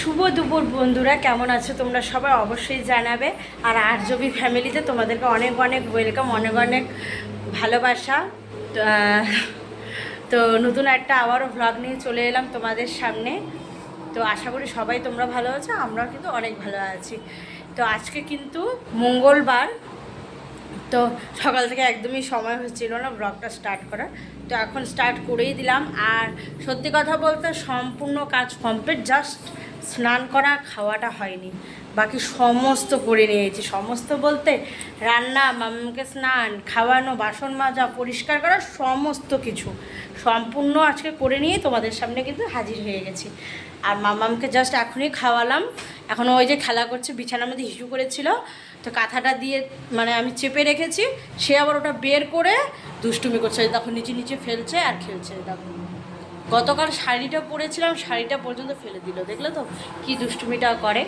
শুভ দুপুর বন্ধুরা কেমন আছো তোমরা সবাই অবশ্যই জানাবে। আর আরজবি ফ্যামিলিতে তোমাদেরকে অনেক অনেক ওয়েলকাম অনেক অনেক ভালোবাসা। তো, নতুন একটা আবারও ভ্লগ নিয়ে চলে এলাম তোমাদের সামনে। তো আশা করি সবাই তোমরা ভালো আছো আমরাও কিন্তু অনেক ভালো আছি। তো আজকে কিন্তু মঙ্গলবার তো সকাল থেকে একদমই সময় হচ্ছিল না ব্লগটা স্টার্ট করার। তো এখন স্টার্ট করেই দিলাম। আর সত্যি কথা বলতে সম্পূর্ণ কাজ কমপ্লিট জাস্ট স্নান করা, খাওয়াটা হয়নি। বাকি সমস্ত করে নিয়েছি। সমস্ত বলতে রান্না, মামাকে স্নান, খাওয়ানো, বাসন মাজা, পরিষ্কার করা, সমস্ত কিছু। সম্পূর্ণ আজকে করে নিয়ে তোমাদের সামনে কিন্তু হাজির হয়ে গেছি। আর মামামকে জাস্ট এখনই খাওয়ালাম। এখন ওই যে খেলা করছে, বিছানার মধ্যে হিসু করেছিল। তো কাঁথাটা দিয়ে মানে আমি চেপে রেখেছি। সে আবার ওটা বের করে দুষ্টুমি করছে। তখন নিচে নিচে ফেলছে আর খেলছে। দেখো। গতকাল শাড়িটা পরেছিলাম, শাড়িটা পর্যন্ত ফেলে দিল। দেখলে তো কি দুষ্টুমিটা করে।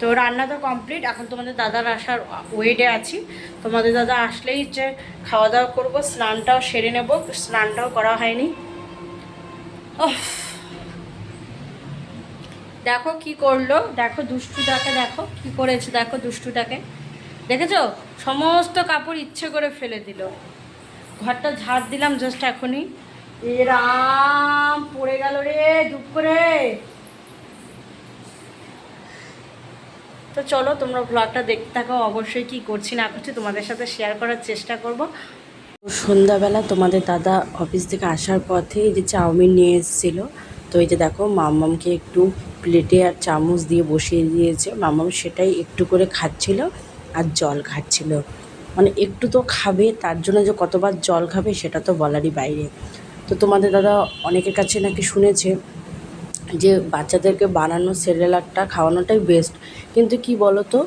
তো রান্না তো কমপ্লিট এখন তোমাদের দাদার আসার ওয়েটে আছি। তোমাদের দাদা আসলেই যে খাওয়া দাওয়া করব, স্নানটাও সেরে নেব। স্নানটাও করা হয়নি। দেখো কি করল। দেখো দুষ্টুটাকে দেখো। কি করেছে দেখো দুষ্টুটাকে। দেখেছ? সমস্ত কাপড় ইচ্ছে করে ফেলে দিল। ঘরটা ঝাড় দিলাম জাস্ট এখনই। এ রাম, পড়ে গেল রে ধূপ করে তো চলো, তোমরা ব্লগটা দেখতে থাকো, অবশ্যই কি করছি না করছি তোমাদের সাথে শেয়ার করার চেষ্টা করব। সন্ধ্যাবেলা তোমাদের দাদা অফিস থেকে আসার পথে এই যে চাউমিন নিয়ে এসেছিল। তো এই যে দেখো, মাম্মামকে একটু প্লেটে আর চামচ দিয়ে বসিয়ে দিয়েছে। মাম্মাম সেটাই একটু করে খাচ্ছিল আর জল খাচ্ছিল। মানে একটু তো খাবে, তার জন্য যে কতবার জল খাবে সেটা তো বলারই বাইরে। তো তোমাদের দাদা অনেকের কাছে নাকি শুনেছে যে বাচ্চাদেরকে বানানো সেরেলাকটা খাওয়ানোটাই বেস্ট কিন্তু কি বলো তো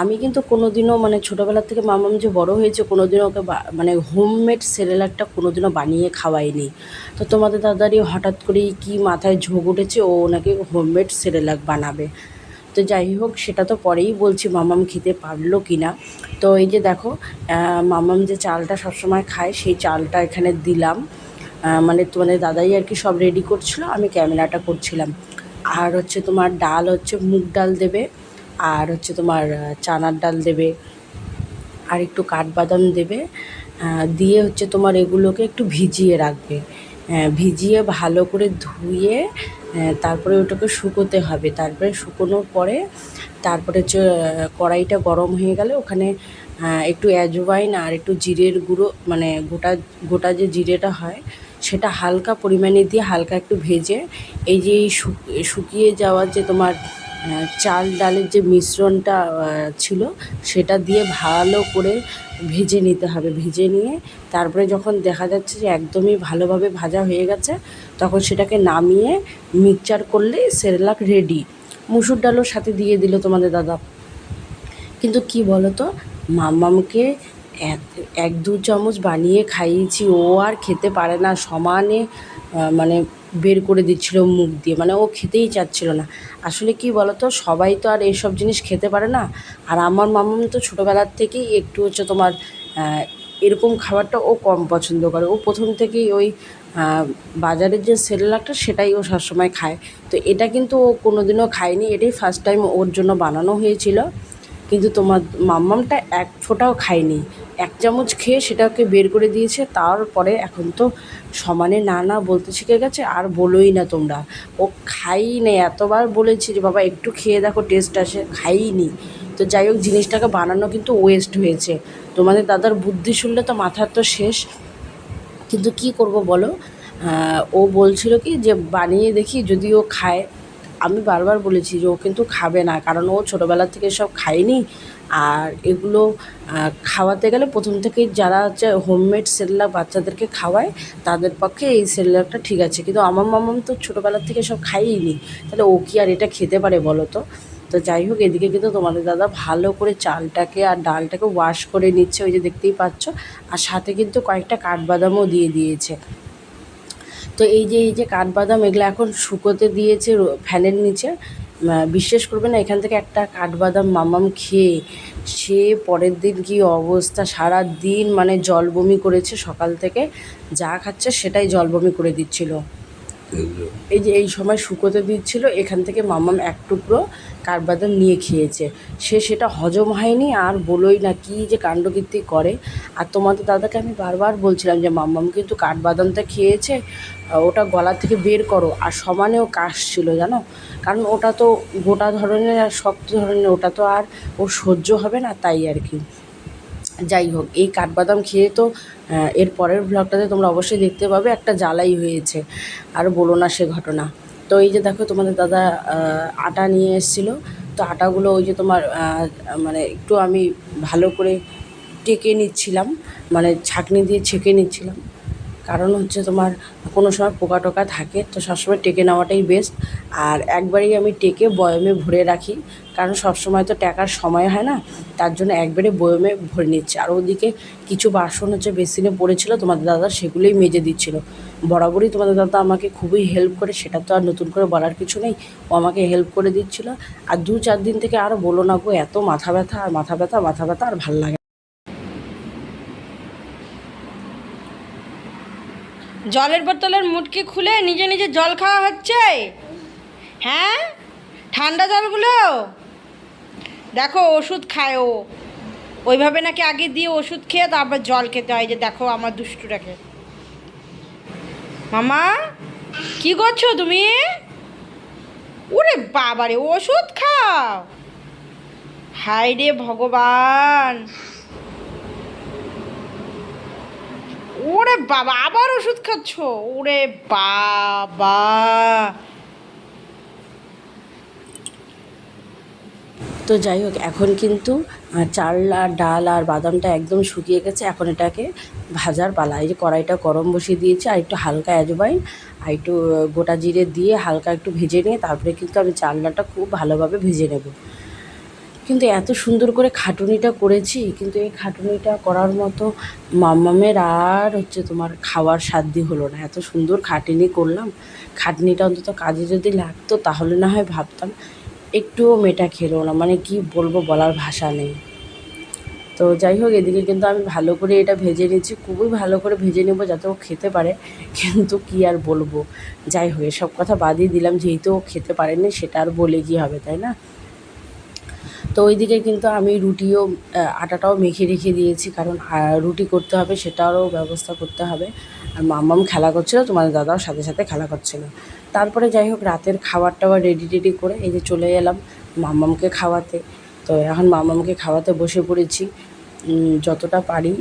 আমি কিন্তু কোনো দিনও মানে ছোটোবেলা থেকে মামাম যে বড় হয়েছে কোনো দিনও ওকে মানে হোমমেড সেরেলাকটা কোনো দিনও বানিয়ে খাওয়াইনি। তো তোমাদের দাদারই হঠাৎ করেই কি মাথায় ঝোঁক উঠেছে, ও নাকি হোমমেড সেরেলাক বানাবে। তো যাই হোক, সেটা তো পরেই বলছি মামাম খেতে পারল কি না তো এই যে দেখো মামাম যে চালটা সবসময় খায়, সেই চালটা এখানে দিলাম। মানে তোমাদের দাদাই আর কি সব রেডি করছিল, আমি ক্যামেরাটা করছিলাম। আর হচ্ছে তোমার ডাল হচ্ছে মুগ ডাল দেবে, আর হচ্ছে তোমার চানার ডাল দেবে, আর একটু কাঠবাদাম দেবে দিয়ে হচ্ছে তোমার এগুলোকে একটু ভিজিয়ে রাখবে। ভিজিয়ে ভালো করে ধুয়ে তারপরে ওটাকে শুকোতে হবে। তারপরে শুকোনোর পরে, তারপরে হচ্ছে কড়াইটা গরম হয়ে গেলে ওখানে একটু অ্যাজওয়াইন আর একটু জিরের গুঁড়ো মানে গোটা গোটা যে জিরেটা হয় সেটা হালকা পরিমাণে দিয়ে হালকা একটু ভেজে এই যে শুকিয়ে যাওয়ার যে তোমার চাল ডালের যে মিশ্রণটা ছিল সেটা দিয়ে ভালো করে ভেজে নিতে হবে। ভেজে নিয়ে তারপরে যখন দেখা যাচ্ছে যে একদমই ভালোভাবে ভাজা হয়ে গেছে, তখন সেটাকে নামিয়ে মিক্সচার করলে সেরেলাক রেডি মুসুর ডালও সাথে দিয়ে দিল তোমাদের দাদা। কিন্তু কি বলো তো মাম্মামকে এক দু চামচ বানিয়ে খাইয়েছি। ও আর খেতে পারে না, সমানে মানে বের করে দিচ্ছিল মুখ দিয়ে। মানে ও খেতেই চাচ্ছিল না। আসলে কি বলো তো সবাই তো আর এইসব জিনিস খেতে পারে না। আর আমার মামাম তো ছোটোবেলার থেকেই একটু হচ্ছে তোমার এরকম খাবারটা ও কম পছন্দ করে। ও প্রথম থেকেই ওই বাজারের যে সেরেলাকটা সেটাই ও সবসময় খায়। তো এটা কিন্তু ও কোনোদিনও খায়নি। এটাই ফার্স্ট টাইম ওর জন্য বানানো হয়েছিল। কিন্তু তোমার মাম্মামটা এক ফোঁটাও খায়নি। এক চামচ খেয়ে সেটাকে বের করে দিয়েছে, তারপরে এখন তো সমানে না না বলতে শিখে গেছে, আর বলোই না তোমরা। ও খাই নেই এতবার বলেছি যে বাবা একটু খেয়ে দেখো টেস্ট আসে খাইনি তো যাই হোক, জিনিসটাকে বানানো কিন্তু ওয়েস্ট হয়েছে। তোমাদের দাদার বুদ্ধি শুনলে তো মাথার তো শেষ। কিন্তু কি করব বলো? ও বলছিল কি যে বানিয়ে দেখি যদি ও খায়। আমি বারবার বলেছি যে ও কিন্তু খাবে না, কারণ ও ছোটোবেলা থেকে সব খায়নি। আর এগুলো খাওয়াতে গেলে প্রথম থেকেই যারা হচ্ছে হোমমেড সেরেলাক বাচ্চাদেরকে খাওয়ায়, তাদের পক্ষে এই সেরেলাকটা ঠিক আছে। কিন্তু আমার মামাম তো ছোটোবেলার থেকে সব খাইনি, তাহলে ও কি আর এটা খেতে পারে বলো তো? তো যাই হোক, এদিকে কিন্তু তোমাদের দাদা ভালো করে চালটাকে আর ডালটাকে ওয়াশ করে নিচ্ছে, ওই যে দেখতেই পাচ্ছ। আর সাথে কিন্তু কয়েকটা কাঠবাদামও দিয়ে দিয়েছে। তো এই যে এই যে কাঠবাদাম, এগুলো এখন শুকোতে দিয়েছে ফ্যানের নিচে। বিশ্বাস করবে না, এখান থেকে একটা কাঠবাদাম মামাম খেয়ে, সে পরের দিন কি অবস্থা? সারা দিন মানে জল বমি করেছে সকাল থেকে, যা খাচ্ছে সেটাই জল বমি করে দিচ্ছিল। এই যে এই সময় শুকোতে দিচ্ছিল, এখান থেকে মামাম এক টুকরো কাঠবাদাম নিয়ে খেয়েছে। সে সেটা হজম হয়নি, আর বলোই না কি যে কাণ্ডকীর্তি করে। আর তোমাদের দাদাকে আমি বারবার বলছিলাম যে মাম্মাম কিন্তু কাঠবাদামটা খেয়েছে ওটা গলা থেকে বের করো। আর সমানেও কাশ ছিল, জানো? কারণ ওটা তো গোটা ধরনের আর শক্ত ধরনের, ওটা তো আর ওর সহ্য হবে না, তাই আর কি। যাই হোক, এই কাঠবাদাম খেয়ে তো এর পরের ব্লগটাতে তোমরা অবশ্যই দেখতে পাবে একটা জ্বালাই হয়েছে। আর বলো না সে ঘটনা। তো এই যে দেখো, তোমাদের দাদা আটা নিয়ে এসেছিল। তো আটাগুলো ওই যে তোমার মানে একটু আমি ভালো করে টেকে নিচ্ছিলাম। মানে ছাঁকনি দিয়ে ছেঁকে নিচ্ছিলাম। কারণ হচ্ছে তোমার কোনো সময় পোকা টোকা থাকে, তো সবসময় টেকে নেওয়াটাই বেস্ট আর একবারেই আমি টেকে বয়মে ভরে রাখি, কারণ সবসময় তো টাকার সময় হয় না, তার জন্য একবারে বয়মে ভরে নিচ্ছে। আর ওদিকে কিছু বাসন হচ্ছে বেসিনে পড়েছিল, তোমাদের দাদা সেগুলোই মেজে দিচ্ছিল। বরাবরই তোমাদের দাদা আমাকে খুবই হেল্প করে, সেটা তো আর নতুন করে বলার কিছু নেই, ও আমাকে হেল্প করে দিচ্ছিল। আর দু চার দিন থেকে আরও বলো না গো, এত মাথা ব্যথা, আর মাথা ব্যথা মাথা ব্যথা, আর ভালো লাগে জলের বোতলের মুটকি খুলে নিজে নিজে জল খাওয়া হচ্ছে? হ্যাঁ? ঠান্ডা জলগুলো? দেখো, ওষুধ খায় ও। ওইভাবে নাকি আগে দিয়ে ওষুধ খেয়ে তারপর জল খেতে হয়, যে দেখো আমার দুষ্টুটাকে। মামা, কি করছ তুমি? ওরে বাবারে, ওষুধ খাও? হাই রে ভগবান! ওরে বাবা, আবার ওষুধ খাচ্ছ? ওরে বাবা। তো যাই হোক, এখন কিন্তু চাল আর ডাল আর বাদামটা একদম শুকিয়ে গেছে। এখন এটাকে ভাজার পালা। এই যে কড়াইটা গরম বসিয়ে দিয়েছি, আর একটু হালকা অ্যাজবাইন, আর একটু গোটা জিরে দিয়ে হালকা একটু ভেজে নিয়ে, তারপরে কিন্তু আমি চাল ডালটা খুব ভালোভাবে ভেজে নেব। কিন্তু এত সুন্দর করে খাটুনিটা করেছি, কিন্তু এই খাটুনিটা করার মতো মাম্মামের আর হচ্ছে তোমার খাওয়ার সাধ্যই হলো না। এত সুন্দর খাটুনি করলাম। খাটনিটা অন্তত কাজে যদি লাগতো তাহলে না হয় ভাবতাম একটুও মেয়েটা খেলো না। মানে কি বলব বলার ভাষা নেই। তো যাই হোক, এদিকে কিন্তু আমি ভালো করে এটা ভেজে নিচ্ছি। খুবই ভালো করে ভেজে নেব যাতে ও খেতে পারে। কিন্তু কি আর বলব? যাই হোক, এসব কথা বাদই দিলাম। যেহেতু ও খেতে পারেনি, সেটা আর বলে কি হবে, তাই না? তো ওইদিকে কিন্তু আমি রুটিও আটাটাও মেখে রেখে দিয়েছি, কারণ রুটি করতে হবে, সেটারও ব্যবস্থা করতে হবে। আর মাম্মাম খেলা করছিল তোমাদের দাদাও সাথে সাথে খেলা করছিল। তারপরে যাই হোক, রাতের খাবার টাবার রেডি টেডি করে এই যে চলে এলাম মাম্মামকে খাওয়াতে। তো এখন মাম্মামকে খাওয়াতে বসে পড়েছি। যতটা পারি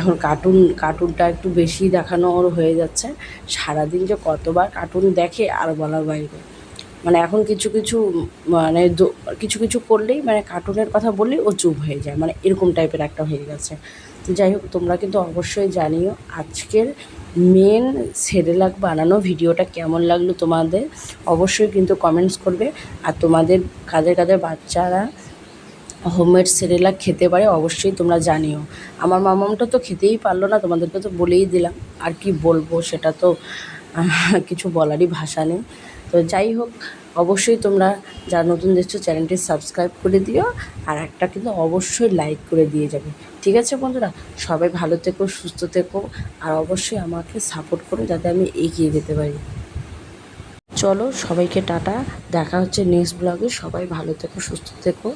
এখন কার্টুন কার্টুনটা একটু বেশি দেখানো ওর হয়ে যাচ্ছে। সারাদিন যে কতবার কার্টুন দেখে আর বলার বাইরে। মানে এখন কিছু কিছু মানে কিছু কিছু করলেই মানে কার্টুনের কথা বললেই ও চুপ হয়ে যায় মানে এরকম টাইপের একটা হয়ে গেছে। তো যাই হোক, তোমরা কিন্তু অবশ্যই জানিও আজকের মেন সেরেলাক বানানো ভিডিওটা কেমন লাগল তোমাদের। অবশ্যই কিন্তু কমেন্টস করবে। আর তোমাদের, কাদের কাদের বাচ্চারা হোমমেড সেরেলাক খেতে পারে, অবশ্যই তোমরা জানিও। আমার মামামটা তো খেতেই পারল না, তোমাদেরকে তো বলেই দিলাম। আর কি বলব, সেটা তো কিছু বলারই ভাষা নেই। তো যাই হোক, অবশ্যই তোমরা যা নতুন দেখছ, চ্যানেলটি সাবস্ক্রাইব করে দিও আর একটা কিন্তু অবশ্যই লাইক করে দিয়ে যাবে। ঠিক আছে বন্ধুরা? সবাই ভালো থেকো, সুস্থ থেকো আর অবশ্যই আমাকে সাপোর্ট করো যাতে আমি এগিয়ে যেতে পারি। চলো সবাইকে টাটা। দেখা হচ্ছে নেক্সট ব্লগে সবাই ভালো থেকো, সুস্থ থেকো।